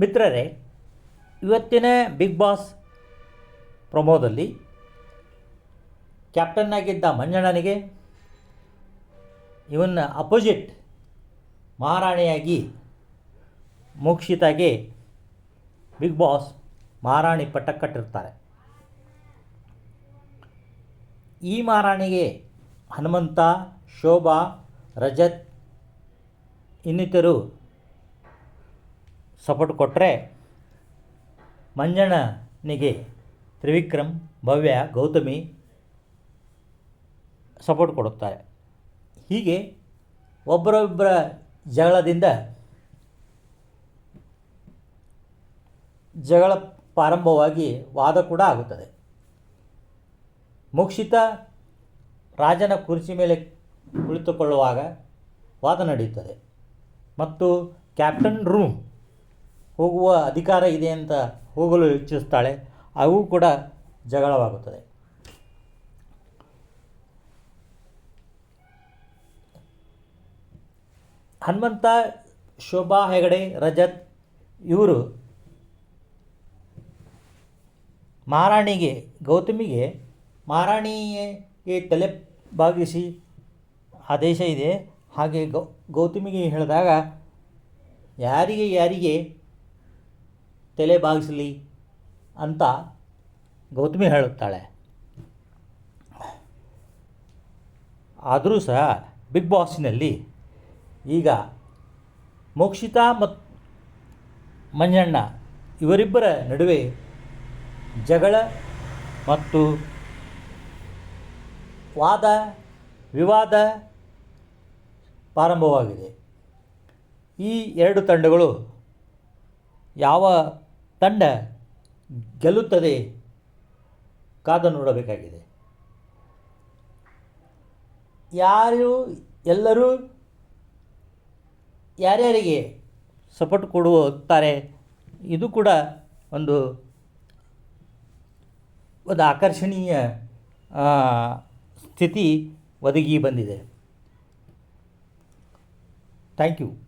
ಮಿತ್ರರೇ, ಇವತ್ತಿನ big boss ಪ್ರೊಮೋದಲ್ಲಿ captain ಆಗಿದ್ದ ಮಂಜಣ್ಣನಿಗೆ ಇವನ್ನ ಅಪೋಸಿಟ್ ಮಹಾರಾಣಿಯಾಗಿ ಮೋಕ್ಷಿತಾಗೆ ಬಿಗ್ ಬಾಸ್ ಮಹಾರಾಣಿ ಪಟ್ಟ ಕಟ್ಟಿರ್ತಾರೆ. ಈ ಮಹಾರಾಣಿಗೆ ಹನುಮಂತ, ಶೋಭಾ, ರಜತ್ ಇನ್ನಿತರು ಸಪೋರ್ಟ್ ಕೊಟ್ಟರೆ ಮಂಜಣ್ಣನಿಗೆ ತ್ರಿವಿಕ್ರಮ್, ಭವ್ಯ, ಗೌತಮಿ ಸಪೋರ್ಟ್ ಕೊಡುತ್ತಾರೆ. ಹೀಗೆ ಒಬ್ಬರೊಬ್ಬರ ಜಗಳದಿಂದ ಜಗಳ ಪ್ರಾರಂಭವಾಗಿ ವಾದ ಕೂಡ ಆಗುತ್ತದೆ. ಮುಕ್ಷಿತ ರಾಜನ ಕುರ್ಚಿ ಮೇಲೆ ಕುಳಿತುಕೊಳ್ಳುವಾಗ ವಾದ ನಡೆಯುತ್ತದೆ. ಮತ್ತು ಕ್ಯಾಪ್ಟನ್ ರೂಮ್ ಹೋಗುವ ಅಧಿಕಾರ ಇದೆ ಅಂತ ಹೋಗಲು ಇಚ್ಛಿಸ್ತಾಳೆ, ಅವು ಕೂಡ ಜಗಳವಾಗುತ್ತದೆ. ಹನುಮಂತ, ಶೋಭಾ ಹೆಗಡೆ, ರಜತ್ ಇವರು ಮಹಾರಾಣಿಗೆ ಗೌತಮಿಗೆ ಮಹಾರಾಣಿಗೆ ತಲೆ ಬಾಗಿಸಿ ಆದೇಶ ಇದೆ. ಹಾಗೆ ಗೌ, ಗೌತಮಿಗೆ ಹೇಳಿದಾಗ, ಯಾರಿಗೆ ಯಾರಿಗೆ ತಲೆ ಬಾಗಿಸಲಿ ಅಂತ ಗೌತಮಿ ಹೇಳುತ್ತಾಳೆ. ಆದರೂ ಸಹ ಬಿಗ್ ಬಾಸಿನಲ್ಲಿ ಈಗ ಮೋಕ್ಷಿತಾ ಮತ್ತು ಮಂಜಣ್ಣ ಇವರಿಬ್ಬರ ನಡುವೆ ಜಗಳ ಮತ್ತು ವಾದ, ವಿವಾದ ಪ್ರಾರಂಭವಾಗಿದೆ. ಈ ಎರಡು ತಂಡಗಳು ಯಾವ ತಂಡ ಗೆಲ್ಲುತ್ತದೆ. ಕಾದು ನೋಡಬೇಕಾಗಿದೆ. ಯಾರು ಎಲ್ಲರೂ ಯಾರ್ಯಾರಿಗೆ ಸಪೋರ್ಟ್ ಕೊಡುತ್ತಾರೆ? ಇದು ಕೂಡ ಒಂದು ಒಂದು ಆಕರ್ಷಣೀಯ ಸ್ಥಿತಿ ಒದಗಿ ಬಂದಿದೆ. Thank you